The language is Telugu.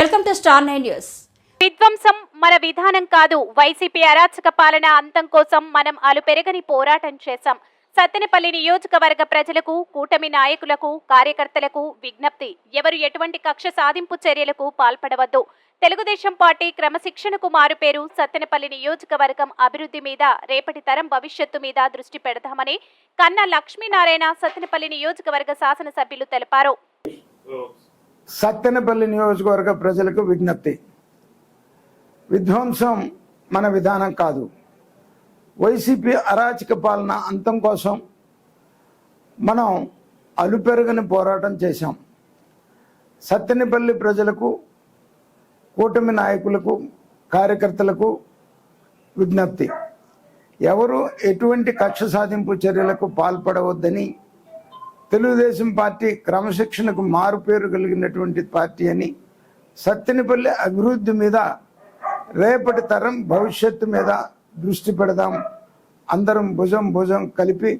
Welcome to star nine news. విధ్వంసం మన విధానం కాదు. వైసీపీ అరాచక పాలన అంతం కోసం మనం అలుపెరగని పోరాటం చేశాం. సత్తెనపల్లి నియోజకవర్గ ప్రజలకు కూటమి నాయకులకు కార్యకర్తలకు విజ్ఞప్తి. ఎవరు ఎటువంటి కక్ష సాధింపు చర్యలకు పాల్పడవద్దు. తెలుగుదేశం పార్టీ క్రమశిక్షణకు మారుపేరు సత్తెనపల్లి నియోజకవర్గం అభివృద్ధి మీద రేపటి తరం భవిష్యత్తు మీద దృష్టి పెడతామని కన్నా లక్ష్మీనారాయణ సత్తెనపల్లి నియోజకవర్గ శాసనసభ్యులు తెలిపారు. సత్తెనపల్లి నియోజకవర్గ ప్రజలకు విజ్ఞప్తి. విధ్వంసం మన విధానం కాదు. వైసీపీ అరాచక పాలన అంతం కోసం మనం అలుపెరగని పోరాటం చేశాం. సత్తెనపల్లి ప్రజలకు కూటమి నాయకులకు కార్యకర్తలకు విజ్ఞప్తి. ఎవరు ఎటువంటి కక్ష సాధింపు చర్యలకు పాల్పడవద్దని తెలుగుదేశం పార్టీ క్రమశిక్షణకు మారుపేరు కలిగినటువంటి పార్టీ అని సత్తెనపల్లి అభివృద్ధి మీద రేపటి తరం భవిష్యత్తు మీద దృష్టి పెడదాం. అందరం భుజం భుజం కలిపి